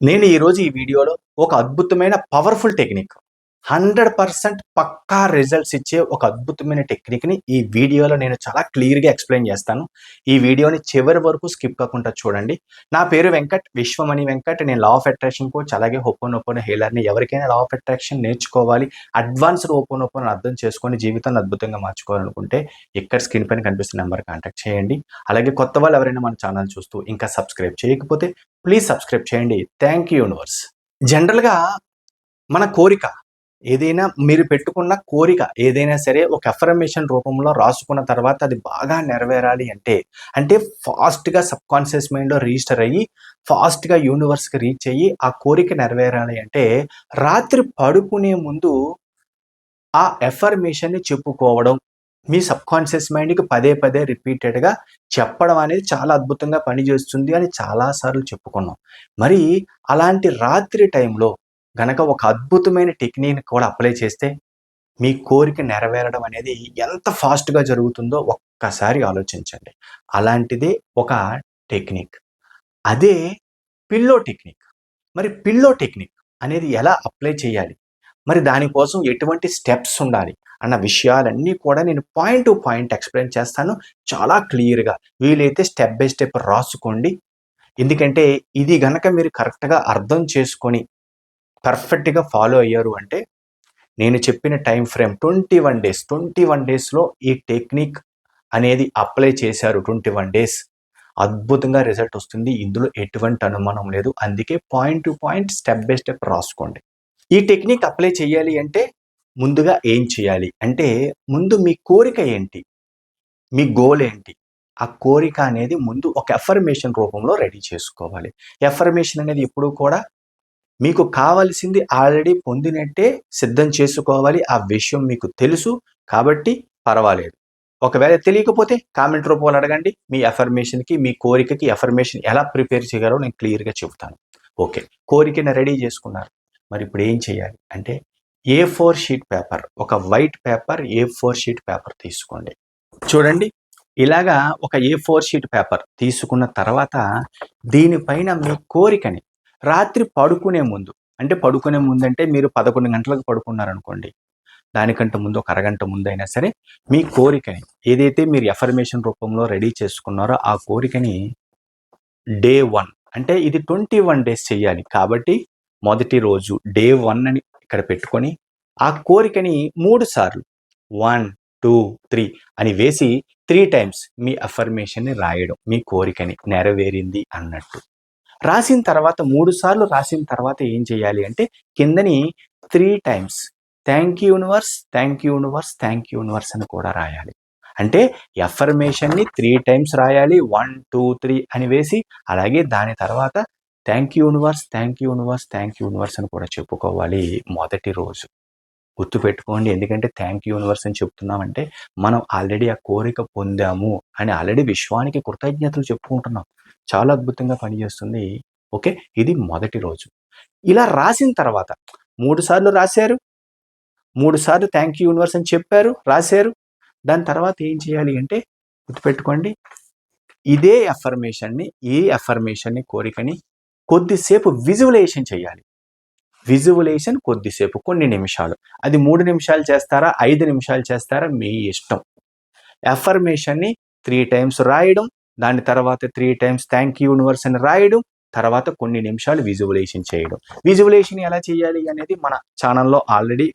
నేను ఈరోజు ఈ వీడియోలో ఒక అద్భుతమైన పవర్ఫుల్ టెక్నిక్ హండ్రెడ్ పర్సెంట్ పక్కా రిజల్ట్స్ ఇచ్చే ఒక అద్భుతమైన టెక్నిక్ని ఈ వీడియోలో నేను చాలా క్లియర్గా ఎక్స్ప్లెయిన్ చేస్తాను. ఈ వీడియోని చివరి వరకు స్కిప్ కాకుండా చూడండి. నా పేరు వెంకట్ విశ్వమణి వెంకట్. నేను లా ఆఫ్ అట్రాక్షన్ కోచ్ అలాగే ఓపెన్ ఓపెన్ హీలర్ని ఎవరికైనా లా ఆఫ్ అట్రాక్షన్ నేర్చుకోవాలి. అడ్వాన్స్డ్ ఓపెన్ ఓపెన్ అర్థం చేసుకొని జీవితాన్ని అద్భుతంగా మార్చుకోవాలనుకుంటే ఇక్కడ స్క్రీన్ పైన కనిపిస్తున్న నెంబర్ కాంటాక్ట్ చేయండి. అలాగే కొత్త వాళ్ళు ఎవరైనా మన ఛానల్ చూస్తూ ఇంకా సబ్స్క్రైబ్ చేయకపోతే ప్లీజ్ సబ్స్క్రైబ్ చేయండి. థ్యాంక్ యూ యూనివర్స్ జనరల్గా మన కోరిక ఏదైనా మీరు పెట్టుకున్న కోరిక ఏదైనా సరే ఒక అఫర్మేషన్ రూపంలో రాసుకున్న తర్వాత అది బాగా నెరవేరాలి అంటే అంటే ఫాస్ట్గా సబ్కాన్షియస్ మైండ్లో రిజిస్టర్ అయ్యి ఫాస్ట్గా యూనివర్స్కి రీచ్ అయ్యి ఆ కోరిక నెరవేరాలి అంటే రాత్రి పడుకునే ముందు ఆ ఎఫర్మేషన్ని చెప్పుకోవడం మీ సబ్కాన్షియస్ మైండ్కి పదే పదే రిపీటెడ్గా చెప్పడం అనేది చాలా అద్భుతంగా పనిచేస్తుంది అని చాలాసార్లు చెప్పుకున్నాం. మరి అలాంటి రాత్రి టైంలో గనక ఒక అద్భుతమైన టెక్నిక్ కూడా అప్లై చేస్తే మీ కోరిక నెరవేరడం అనేది ఎంత ఫాస్ట్గా జరుగుతుందో ఒక్కసారి ఆలోచించండి. అలాంటిదే ఒక టెక్నిక్ అదే పిల్లో టెక్నిక్ మరి పిల్లో టెక్నిక్ అనేది ఎలా అప్లై చేయాలి? మరి దానికోసం ఎటువంటి స్టెప్స్ ఉండాలి? అన్న విషయాలన్నీ కూడా నేను పాయింట్ టు పాయింట్ ఎక్స్ప్లెయిన్ చేస్తాను. చాలా క్లియర్గా వీలైతే స్టెప్ బై స్టెప్ రాసుకోండి. ఎందుకంటే ఇది గనక మీరు కరెక్ట్గా అర్థం చేసుకొని పర్ఫెక్ట్గా ఫాలో అయ్యారు అంటే నేను చెప్పిన time frame twenty one days twenty one డేస్లో ఈ టెక్నిక్ అనేది అప్లై చేశారు ట్వంటీ వన్ డేస్ అద్భుతంగా రిజల్ట్ వస్తుంది. ఇందులో ఎటువంటి అనుమానం లేదు. అందుకే point to point step by step రాసుకోండి. ఈ టెక్నిక్ అప్లై చేయాలి అంటే ముందుగా ఏం చేయాలి? అంటే ముందు మీ కోరిక ఏంటి? మీ గోల్ ఏంటి? ఆ కోరిక అనేది ముందు ఒక ఎఫర్మేషన్ రూపంలో రెడీ చేసుకోవాలి. ఎఫర్మేషన్ అనేది ఎప్పుడు కూడా మీకు కావలసింది ఆల్రెడీ పొందినట్టే సిద్ధం చేసుకోవాలి. ఆ విషయం మీకు తెలుసు. కాబట్టి పర్వాలేదు. ఒకవేళ తెలియకపోతే కామెంట్ రూపంలో అడగండి. మీ ఎఫర్మేషన్కి మీ కోరికకి ఎఫర్మేషన్ ఎలా ప్రిపేర్ చేయగలరో నేను క్లియర్గా చెబుతాను. ఓకే. కోరికను రెడీ చేసుకున్నారు. మరి ఇప్పుడు ఏం చేయాలి? అంటే ఏ ఫోర్ షీట్ పేపర్ ఒక white paper A four sheet paper తీసుకోండి. చూడండి. ఇలాగా ఒక ఏ ఫోర్ షీట్ పేపర్ తీసుకున్న తర్వాత దీనిపైన మీ కోరికని రాత్రి పడుకునే ముందు అంటే పడుకునే ముందు అంటే మీరు పదకొండు గంటలకు పడుకున్నారనుకోండి. దానికంటే ముందు ఒక అరగంట ముందు అయినా సరే మీ కోరికని ఏదైతే మీరు ఎఫర్మేషన్ రూపంలో రెడీ చేసుకున్నారో ఆ కోరికని డే వన్ అంటే ఇది ట్వంటీ వన్ డేస్ చేయాలి. కాబట్టి మొదటి రోజు డే వన్ అని ఇక్కడ పెట్టుకొని ఆ కోరికని మూడు సార్లు వన్ టూ త్రీ అని వేసి త్రీ టైమ్స్ మీ అఫర్మేషన్ని రాయడం మీ కోరికని నెరవేరింది అన్నట్టు. రాసిన తర్వాత మూడు సార్లు రాసిన తర్వాత ఏం చేయాలి అంటే కిందని three times thank you universe thank you universe thank you universe అని కూడా రాయాలి. అంటే ఎఫర్మేషన్ని త్రీ టైమ్స్ రాయాలి. వన్ టూ త్రీ అని వేసి అలాగే దాని తర్వాత thank you universe thank you universe thank you universe అని కూడా చెప్పుకోవాలి మొదటి రోజు. గుర్తు పెట్టుకోండి ఎందుకంటే థ్యాంక్ యూ యూనివర్స్ అని చెప్తున్నామంటే మనం ఆల్రెడీ ఆ కోరిక పొందాము అని ఆల్రెడీ విశ్వానికి కృతజ్ఞతలు చెప్పుకుంటున్నాం. చాలా అద్భుతంగా పనిచేస్తుంది. ఓకే? ఇది మొదటి రోజు. ఇలా రాసిన తర్వాత మూడు సార్లు రాశారు. మూడు సార్లు థ్యాంక్ యూ యూనివర్స్ అని చెప్పారు రాశారు. దాని తర్వాత ఏం చేయాలి అంటే గుర్తుపెట్టుకోండి. ఇదే ఎఫర్మేషన్ని ఈ ఎఫర్మేషన్ని కోరికని కొద్దిసేపు విజువలైజేషన్ చేయాలి. విజువలైజేషన్ కొద్దిసేపు కొన్ని నిమిషాలు. అది మూడు నిమిషాలు చేస్తారా? ఐదు నిమిషాలు చేస్తారా? మీ ఇష్టం. ఎఫర్మేషన్ని త్రీ టైమ్స్ రాయడం దాని తర్వాత three times thank you universe అని రాయడం తర్వాత కొన్ని నిమిషాలు విజువలైజేషన్ చేయడం. విజువలైజేషన్ ఎలా చేయాలి అనేది మన ఛానల్లో ఆల్రెడీ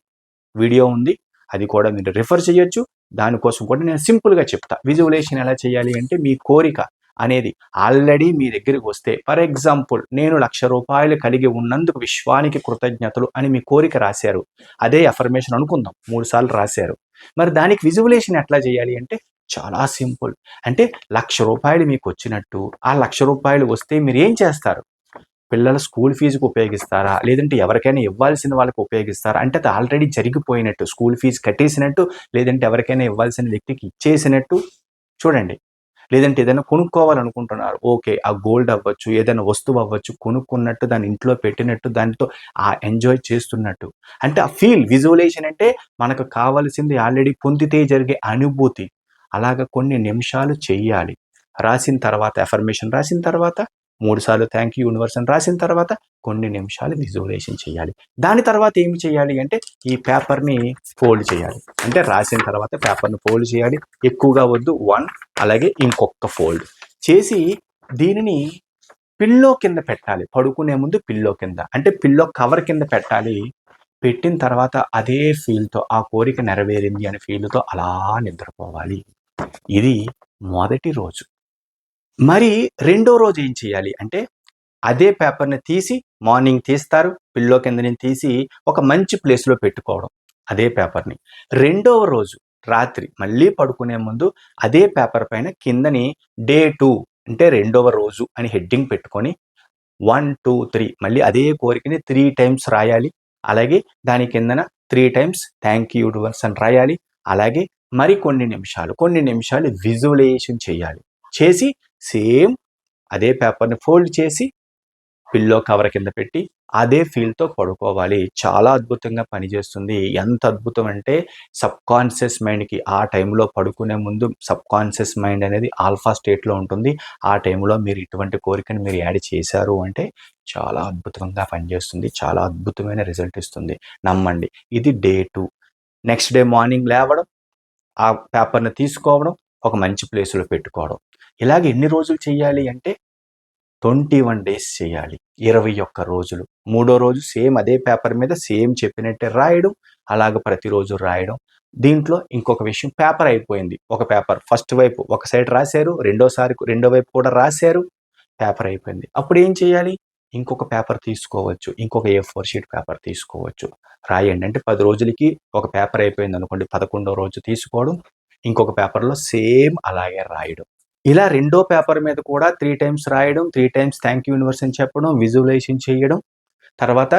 వీడియో ఉంది. అది కూడా మీరు రిఫర్ చేయొచ్చు. దానికోసం కూడా నేను సింపుల్గా చెప్తా. విజువలైజేషన్ ఎలా చేయాలి అంటే మీ కోరిక అనేది ఆల్రెడీ మీ దగ్గరికి వస్తే ఫర్ ఎగ్జాంపుల్ నేను లక్ష రూపాయలు కలిగి ఉన్నందుకు విశ్వానికి కృతజ్ఞతలు అని మీ కోరిక రాశారు. అదే అఫర్మేషన్ అనుకుందాం. మూడు సార్లు రాశారు. మరి దానికి విజువలేషన్ ఎట్లా చేయాలి అంటే చాలా సింపుల్. అంటే లక్ష రూపాయలు మీకు వచ్చినట్టు ఆ లక్ష రూపాయలు వస్తే మీరు ఏం చేస్తారు? పిల్లల స్కూల్ ఫీజుకు ఉపయోగిస్తారా? లేదంటే ఎవరికైనా ఇవ్వాల్సిన వాళ్ళకి ఉపయోగిస్తారా? అంటే అది ఆల్రెడీ జరిగిపోయినట్టు స్కూల్ ఫీజు కట్టేసినట్టు లేదంటే ఎవరికైనా ఇవ్వాల్సిన వ్యక్తికి ఇచ్చేసినట్టు. చూడండి లేదంటే ఏదైనా కొనుక్కోవాలనుకుంటున్నారు. ఓకే ఆ గోల్డ్ అవ్వచ్చు ఏదైనా వస్తువు అవ్వచ్చు కొనుక్కున్నట్టు దాని ఇంట్లో పెట్టినట్టు దానితో ఆ ఎంజాయ్ చేస్తున్నట్టు. అంటే ఆ ఫీల్ విజువలైజేషన్ అంటే మనకు కావాల్సింది ఆల్రెడీ పొందితే జరిగే అనుభూతి. అలాగ కొన్ని నిమిషాలు చెయ్యాలి. రాసిన తర్వాత ఎఫర్మేషన్ రాసిన తర్వాత మూడు సార్లు థ్యాంక్ యూ యూనివర్స్ అని రాసిన తర్వాత కొన్ని నిమిషాలు విజువలైజేషన్ చేయాలి. దాని తర్వాత ఏమి చేయాలి అంటే ఈ పేపర్ని ఫోల్డ్ చేయాలి. అంటే రాసిన తర్వాత పేపర్ని ఫోల్డ్ చేయాలి. ఎక్కువగా వద్దు వన్ అలాగే ఇంకొక ఫోల్డ్ చేసి దీనిని పిల్లో కింద పెట్టాలి. పడుకునే ముందు పిల్లో కింద. అంటే పిల్లో కవర్ కింద పెట్టాలి. పెట్టిన తర్వాత అదే ఫీల్తో ఆ కోరిక నెరవేరింది అనే ఫీల్తో అలా నిద్రపోవాలి. ఇది మొదటి రోజు. మరి రెండో రోజు ఏం చేయాలి అంటే అదే పేపర్ని తీసి మార్నింగ్ తీస్తారు పిల్లో కింద తీసి ఒక మంచి ప్లేస్లో పెట్టుకోవడం అదే పేపర్ని. రెండవ రోజు రాత్రి మళ్ళీ పడుకునే ముందు అదే పేపర్ పైన కిందని డే టూ అంటే రెండవ రోజు అని హెడ్డింగ్ పెట్టుకొని వన్ టూ త్రీ మళ్ళీ అదే కోరికని త్రీ టైమ్స్ రాయాలి. అలాగే దాని కిందన three times thank you universe అని రాయాలి. అలాగే మరి కొన్ని నిమిషాలు కొన్ని నిమిషాలు విజువలైజేషన్ చేయాలి. చేసి సేమ్ అదే పేపర్ని ఫోల్డ్ చేసి పిల్లో కవర్ కింద పెట్టి అదే ఫీల్తో పడుకోవాలి. చాలా అద్భుతంగా పనిచేస్తుంది. ఎంత అద్భుతం అంటే సబ్ కాన్షియస్ మైండ్కి ఆ టైంలో పడుకునే ముందు సబ్ కాన్షియస్ మైండ్ అనేది ఆల్ఫా స్టేట్లో ఉంటుంది. ఆ టైంలో మీరు ఇటువంటి కోరికను మీరు యాడ్ చేశారు అంటే చాలా అద్భుతంగా పనిచేస్తుంది. చాలా అద్భుతమైన రిజల్ట్ ఇస్తుంది. నమ్మండి. ఇది day two. Next day morning లేవడం ఆ పేపర్ని తీసుకోవడం ఒక మంచి ప్లేస్లో పెట్టుకోవడం. ఇలాగ ఎన్ని రోజులు చేయాలి అంటే ట్వంటీ వన్ డేస్ చేయాలి. ఇరవై ఒక్క రోజులు. మూడో రోజు సేమ్ అదే పేపర్ మీద సేమ్ చెప్పినట్టే రాయడం అలాగ ప్రతిరోజు రాయడం. దీంట్లో ఇంకొక విషయం పేపర్ అయిపోయింది. ఒక పేపర్ ఫస్ట్ వైపు ఒక సైడ్ రాశారు రెండోసారి రెండో వైపు కూడా రాశారు పేపర్ అయిపోయింది. అప్పుడు ఏం చేయాలి? ఇంకొక పేపర్ తీసుకోవచ్చు. ఇంకొక ఏ ఫోర్ షీట్ పేపర్ తీసుకోవచ్చు. రాయండి. అంటే పది రోజులకి ఒక పేపర్ అయిపోయింది అనుకోండి పదకొండో రోజు తీసుకోవడం ఇంకొక పేపర్లో సేమ్ అలాగే రాయడం. ఇలా రెండో పేపర్ మీద కూడా త్రీ టైమ్స్ రాయడం three times thank you universe అని చెప్పడం విజువలైజేషన్ చేయడం తర్వాత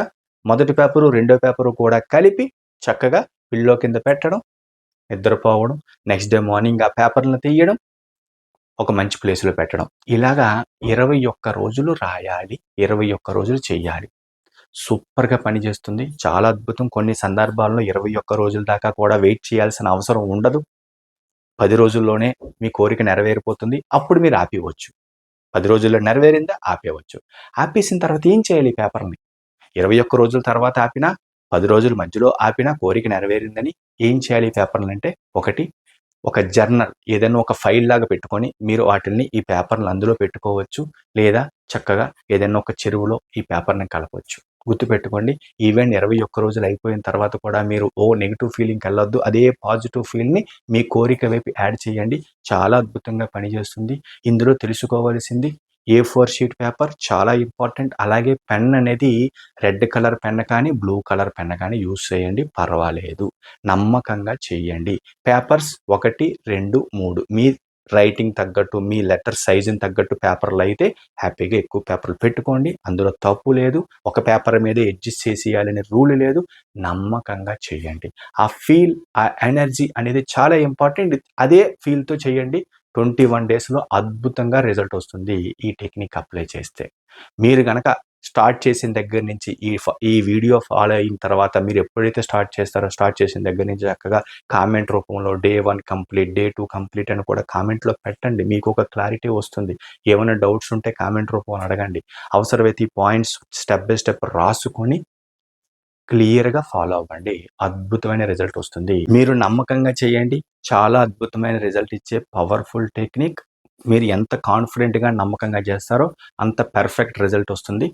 మొదటి పేపరు రెండో పేపరు కూడా కలిపి చక్కగా పిల్లో కింద పెట్టడం నిద్రపోవడం నెక్స్ట్ డే మార్నింగ్ ఆ పేపర్లను తీయడం ఒక మంచి ప్లేస్లో పెట్టడం. ఇలాగా ఇరవై ఒక్క రోజులు రాయాలి ఇరవై ఒక్క రోజులు చేయాలి సూపర్గా పనిచేస్తుంది. చాలా అద్భుతం. కొన్ని సందర్భాల్లో ఇరవై ఒక్క రోజుల దాకా కూడా వెయిట్ చేయాల్సిన అవసరం ఉండదు. పది రోజుల్లోనే మీ కోరిక నెరవేరిపోతుంది. అప్పుడు మీరు ఆపివచ్చు పది రోజుల్లో నెరవేరిందా? ఆపేయవచ్చు. ఆపేసిన తర్వాత ఏం చేయాలి ఈ పేపర్ని? ఇరవై ఒక్క రోజుల తర్వాత ఆపినా పది రోజుల మధ్యలో ఆపినా కోరిక నెరవేరిందని ఏం చేయాలి ఈ పేపర్లు అంటే ఒకటి ఒక జర్నల్ ఏదైనా ఒక ఫైల్ లాగా పెట్టుకొని మీరు వాటిని ఈ పేపర్లు అందులో పెట్టుకోవచ్చు. లేదా చక్కగా ఏదైనా ఒక చెరువులో ఈ పేపర్ని కలపవచ్చు. గుర్తుపెట్టుకోండి. ఈవెంట్ ఇరవై ఒక్క రోజులు అయిపోయిన తర్వాత కూడా మీరు ఓ నెగిటివ్ ఫీలింగ్కి వెళ్ళొద్దు. అదే పాజిటివ్ ఫీల్ని మీ కోరిక వైపు యాడ్ చేయండి. చాలా అద్భుతంగా పనిచేస్తుంది. ఇందులో తెలుసుకోవాల్సింది ఏ ఫోర్ షీట్ పేపర్ చాలా ఇంపార్టెంట్. అలాగే పెన్ అనేది రెడ్ కలర్ పెన్ కానీ బ్లూ కలర్ పెన్ కానీ యూస్ చేయండి. పర్వాలేదు. నమ్మకంగా చేయండి. పేపర్స్ ఒకటి రెండు మూడు మీ రైటింగ్ తగ్గట్టు మీ లెటర్ సైజుని తగ్గట్టు పేపర్లు అయితే హ్యాపీగా ఎక్కువ పేపర్లు పెట్టుకోండి. అందులో తప్పు లేదు. ఒక పేపర్ మీద అడ్జస్ట్ చేసేయాలనే రూల్ లేదు. నమ్మకంగా చేయండి. ఆ ఫీల్ ఆ ఎనర్జీ అనేది చాలా ఇంపార్టెంట్ అదే ఫీల్తో చేయండి. ట్వంటీ వన్ డేస్లో అద్భుతంగా రిజల్ట్ వస్తుంది ఈ టెక్నిక్ అప్లై చేస్తే. మీరు కనుక స్టార్ట్ చేసిన దగ్గర నుంచి ఈ ఫ- ఈ వీడియో ఫాలో అయిన తర్వాత మీరు ఎప్పుడైతే స్టార్ట్ చేస్తారో స్టార్ట్ చేసిన దగ్గర నుంచి చక్కగా కామెంట్ రూపంలో day one complete day two complete అని కూడా కామెంట్లో పెట్టండి. మీకు ఒక క్లారిటీ వస్తుంది. ఏమైనా డౌట్స్ ఉంటే కామెంట్ రూపంలో అడగండి. అవసరమైతే ఈ పాయింట్స్ స్టెప్ బై స్టెప్ రాసుకొని క్లియర్గా ఫాలో అవ్వండి. అద్భుతమైన రిజల్ట్ వస్తుంది. మీరు నమ్మకంగా చేయండి. చాలా అద్భుతమైన రిజల్ట్ ఇచ్చే పవర్ఫుల్ టెక్నిక్. మీరు ఎంత కాన్ఫిడెంట్గా నమ్మకంగా చేస్తారో అంత పర్ఫెక్ట్ రిజల్ట్ వస్తుంది.